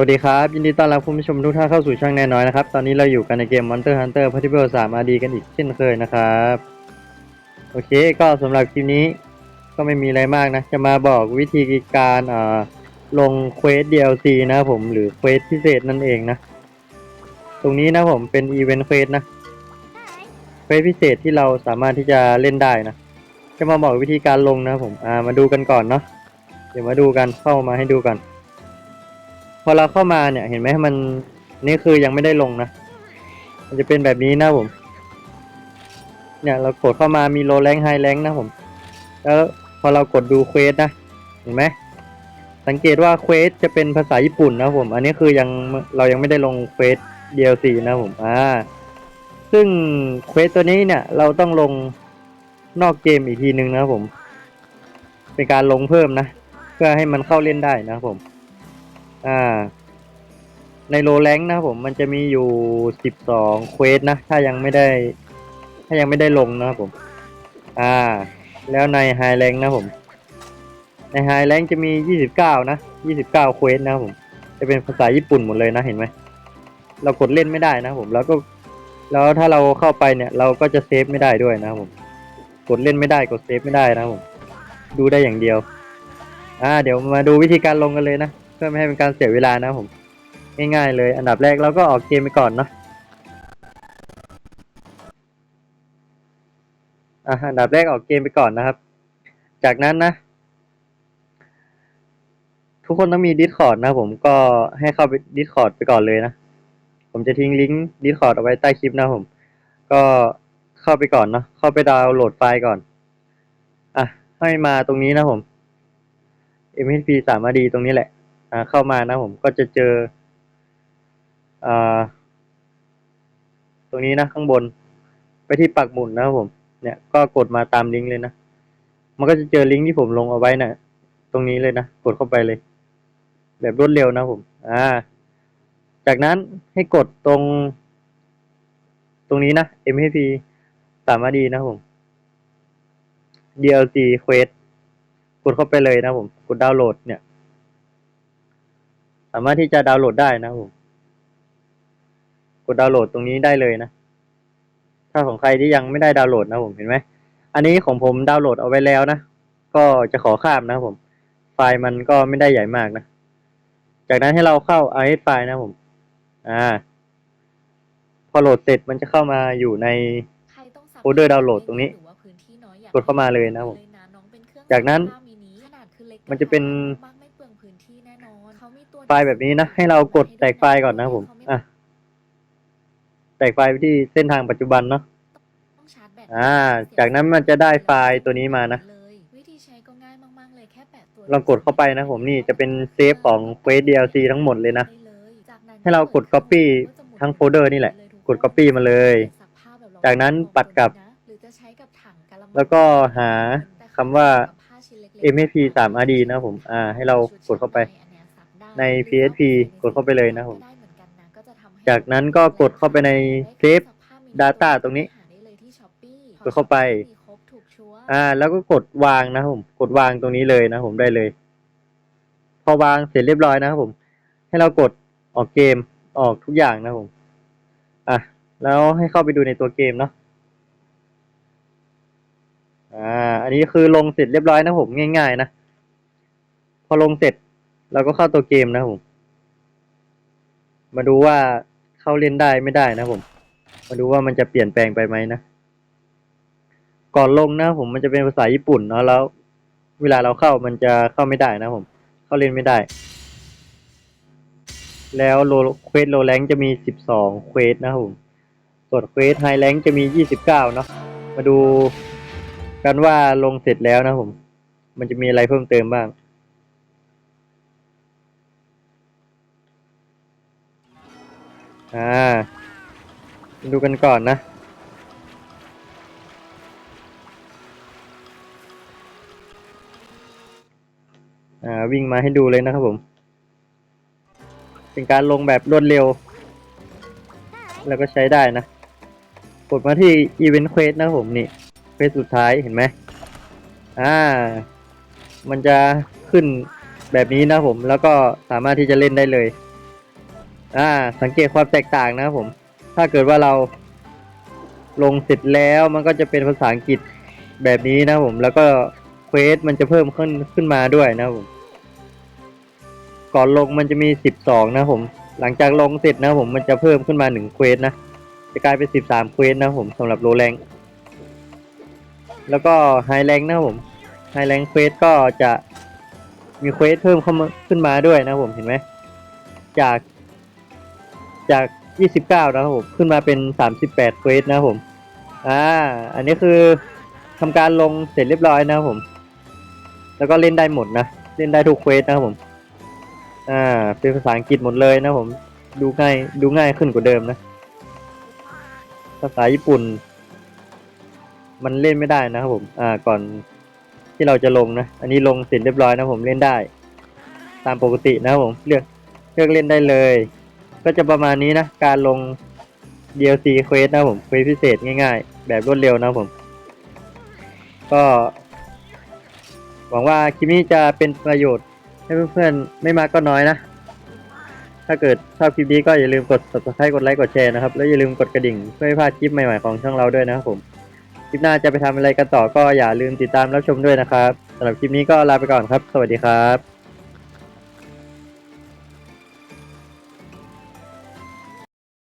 วัสดีครับ ยินดีต้อนรับคุณผู้ชมทุกท่านเข้าสู่ช่องแน่น้อยนะครับ ตอนนี้เราอยู่กันในเกม Monster Hunter p a r t i c l e 3 RD กันอีกเช่นเคยนะครับ โอเคก็สำหรับคลิปนี้ก็ไม่มีอะไรมากนะ จะมาบอกวิธีการเอ่อลงเควส DLC นะผมหรือเควสพิเศษนั่นเองนะ ตรงนี้นะผมเป็นอีเวนต์เควสนะเควสพิเศษที่เราสามารถที่จะเล่นได้นะ จะมาบอกวิธีการลงนะผมอ่ามาดูกันก่อนเนาะเดี๋ยวมาดูกันเข้ามาให้ดูกัน พอเราเข้ามาเนี่ยเห็นไหมมันนี่คือยังไม่ได้ลงนะ มันจะเป็นแบบนี้นะผม เนี่ยเรากดเข้ามามีโลแรงไฮแรงนะผม แล้วพอเรากดดูเควสนะเห็นไหมสังเกตว่าเควสจะเป็นภาษาญี่ปุ่นนะผม อันนี้คือยังเรายังไม่ได้ลงเควส DLC นะผมอ่าซึ่งเควสตัวนี้เนี่ยเราต้องลงนอกเกมอีกทีนึงนะผม เป็นการลงเพิ่มนะ เพื่อให้มันเข้าเล่นได้นะผม อ่า ในโลแรงนะครับผมมันจะมีอยู่สิบสองเควสนะ ถ้ายังไม่ได้ ถ้ายังไม่ได้ลงนะครับผม อ่า แล้วในไฮแรงนะผม ในไฮแรงจะมียี่สิบเก้านะยี่สิบเก้าเควสนะครับผม จะเป็นภาษาญี่ปุ่นหมดเลยนะเห็นไหม เรากดเล่นไม่ได้นะผม แล้วก็ แล้วถ้าเราเข้าไปเนี่ย เราก็จะเซฟไม่ได้ด้วยนะครับผม กดเล่นไม่ได้กดเซฟไม่ได้นะครับผม ดูได้อย่างเดียว อ่า เดี๋ยวมาดูวิธีการลงกันเลยนะ เพื่อไม่ให้เป็นการเสียเวลานะผม ง่ายๆเลย อันดับแรกเราก็ออกเกมไปก่อนเนาะอะอันดับแรกออกเกมไปก่อนนะครับ จากนั้นนะ ทุกคนต้องมี Discord นะผมก็ให้เข้าไป Discord ไปก่อนเลยนะ ผมจะทิ้งลิงก์ Discord เอาไว้ใต้คลิปนะผม ก็เข้าไปก่อนเนาะเข้าไปดาวน์โหลดไฟล์ก่อน อะ ให้มาตรงนี้นะผม MHP 3 RD ตรงนี้แหละ เข้ามานะผมก็จะเจออตรงนี้นะข้างบน ไปที่ปักหมุดนะครับผม เนี่ยก็กดมาตามลิงก์เลยนะ มันก็จะเจอลิงก์ที่ผมลงเอาไว้นะ่ะ ตรงนี้เลยนะ กดเข้าไปเลย แบบรวดเร็วนะผม อ่า จากนั้นให้กดตรง ตรงนี้นะ MHP สามารถดีนะผม DLC Quest กดเข้าไปเลยนะผม กดดาวน์โหลดเนี่ยามารถที่จะดาวน์โหลดได้นะครับผมกดดาวน์โหลดตรงนี้ได้เลยนะ ถ้าของใครที่ยังไม่ได้ดาวน์โหลดนะผมเห็นไหม อันนี้ของผมดาวน์โหลดเอาไว้แล้วนะ ก็จะขอข้ามนะครับผม ไฟล์มันก็ไม่ได้ใหญ่มากนะ จากนั้นให้เราเข้า RS ไฟล์นะครับผม อ่า พอโหลดเสร็จมันจะเข้ามาอยู่ในโฟลเดอร์ดาวน์โหลดตรงนี้ กดเข้ามาเลยนะผม จาจากกนั้นั้นนมันจะเป็น ไฟล์แบบนี้นะ ให้เรากดแตกไฟล์ก่อนนะครับผม อะ แตกไฟล์ไปที่เส้นทางปัจจุบันเนาะอ่าอ่า จากนั้นมันจะได้ไฟล์ตัวนี้มานะลลอองงกกดดเข้าเข้าไปไปนะนะผผมมนี่นี่จะเป็นเซฟของง Quest DLC ทั้งหมดเลยนะให้เรากด Copy ทั้ทั้งโฟลเดอร์นี่แหละกด Copy มาเลย จากนั้นปัดกลับแล้วก็หาคำว่า MHP 3 RD นะผม อ่า ให้เรากดเข้าไป ใน PHP กดเข้าไปเลยนะผม จาจากกนั้นั้นนก็ก็กกดดเข้าเข้าไปไปในใน Save Save Data Data ตตรรงงนี้นี้กกดดเข้าเข้าไปไปอ่าแล้วก็กดวางนะครับผมกดวางตรงนี้เลยนะผมได้เลย พอวางเสร็จเรียบร้อยนะครับผม ให้เรากดออกเกมออกทุกอย่างนะครับผมอะแล้วให้เข้าไปดูในตัวเกมเนาะอ่า อันนี้คือลงเสร็จเรียบร้อยนะผมง่าย ๆ นะ พอลงเสร็จ เราก็เข้าตัวเกมนะผม มาดูว่าเข้าเล่นได้ไม่ได้นะผม มาดูว่ามันจะเปลี่ยนแปลงไปไหมนะก่อนลงนะผมมันจะเป็นภาษาญี่ปุ่นเนาะแล้ว เวลาเราเข้ามันจะเข้าไม่ได้นะผม เข้าเล่นไม่ได้ แล้วโลเควสโลแรงจะมีสิบสองเควสนะครับผมส่วนเควสไฮแรงจะมียี่สิบเก้าเนาะมาดูกันว่าลงเสร็จแล้วนะผม มันจะมีอะไรเพิ่มเติมบ้าง อ่า ดูกันก่อนนะ อ่า วิ่งมาให้ดูเลยนะครับผม เป็นการลงแบบรวดเร็ว แล้วก็ใช้ได้นะ กดมาที่ Event Quest นะครับผมนี่ เควสสุดท้ายเห็นไหม อ่า มันจะขึ้นแบบนี้นะผม แล้วก็สามารถที่จะเล่นได้เลย อ่า สังเกตความแตกต่างนะครับผม ถ้าเกิดว่าเราลงเสร็จแล้วมันก็จะเป็นภาษาอังกฤษแบบนี้นะผม แล้วก็เควสมันจะเพิ่มขึ้นขึ้นมาด้วยนะผม ก่อนลงมันจะมีสิบสองนะผม หลังจากลงเสร็จนะผมมันจะเพิ่มขึ้นมาหนึ่งเควสนะ จะกลายเป็นสิบสามเควสนะผมสำหรับโลแรงแล้วก็ไฮแรงนะผมไฮแรงเควสก็จะมีเควสเพิ่มเข้ามาขึ้นมาด้วยนะผมเห็นไหมจาก จากยี่สิบเก้านะครับผม ขึ้นมาเป็นสามสิบแปดเควสนะครับผม อ่า อันนี้คือทำการลงเสร็จเรียบร้อยนะครับผม แล้วก็เล่นได้หมดนะ เล่นได้ทุกเควสนะครับผม อ่า เป็นภาษาอังกฤษหมดเลยนะครับผม ดูง่าย ดูง่ายขึ้นกว่าเดิมนะ ภาษาญี่ปุ่น มันเล่นไม่ได้นะครับผม อ่า ก่อนที่เราจะลงนะ อันนี้ลงเสร็จเรียบร้อยนะผมเล่นได้ ตามปกตินะครับผม เลือกเลือกเล่นได้เลย ก็จะประมาณนี้นะ การลง DLC Quest นะผมเควสพิเศษง่ายๆ แบบรวดเร็วนะผม ก็ หวังว่าคลิปนี้จะเป็นประโยชน์ให้เพื่อนๆ ไม่มากก็น้อยนะ ถ้าเกิดชอบคลิปนี้ก็อย่าลืมกด subscribe กดไลค์กดแชร์นะครับ แล้วอย่าลืมกดกระดิ่งเพื่อไม่พลาดคลิปใหม่ๆของช่องเราด้วยนะครับผม คลิปหน้าจะไปทำอะไรกันต่อก็อย่าลืมติดตามรับชมด้วยนะครับสำหรับคลิปนี้ก็ลาไปก่อนครับ สวัสดีครับ